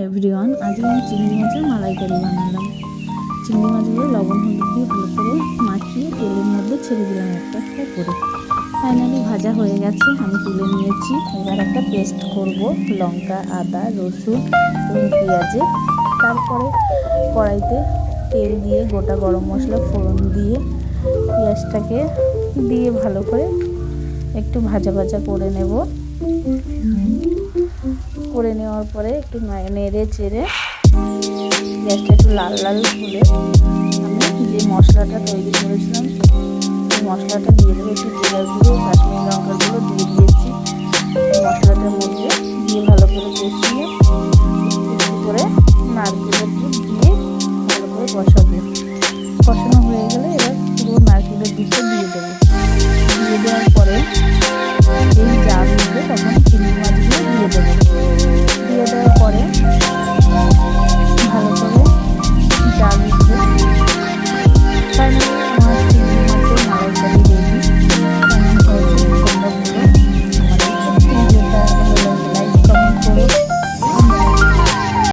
Everyone আজ আমি চিংড়ি মাছের মালাইকারি বানালাম। চিংড়ি মাছগুলো লবণ, হলুদ দিয়ে ভালো করে মাখিয়ে তেলের মধ্যে ছেড়ে দিলাম একটা একটা করে। ফাইনালি ভাজা হয়ে গেছে, আমি তুলে নিয়েছি। এবার একটা পেস্ট করব, লঙ্কা, আদা, রসুন, এবং পেঁয়াজের তারপরে কড়াইতে তেল দিয়ে গোটা গরম মশলা, ফোড়ন দিয়ে পেঁয়াজটাকে দিয়ে ভালো করে একটু ভাজা ভাজা করে নেব। করে নেওয়ার পরে একটু নেড়ে চেড়ে গ্যাসটা একটু লাল লাল হলে আমি যে মশলাটা তৈরি করেছিলাম, সেই মশলাটা দিয়ে দেবো একটু জিরার গুঁড়ো, কাশ্মীরি লঙ্কার গুঁড়ো দিয়ে দিয়েছি। মশলাটার মধ্যে দিয়ে ভালো করে কষিয়ে একটু করে নারকেলের দুধ দিয়ে ভালো করে কষাবো। কষানো হয়ে গেলে এবার পুরো নারকেলের দুধটা দিয়ে দেবো।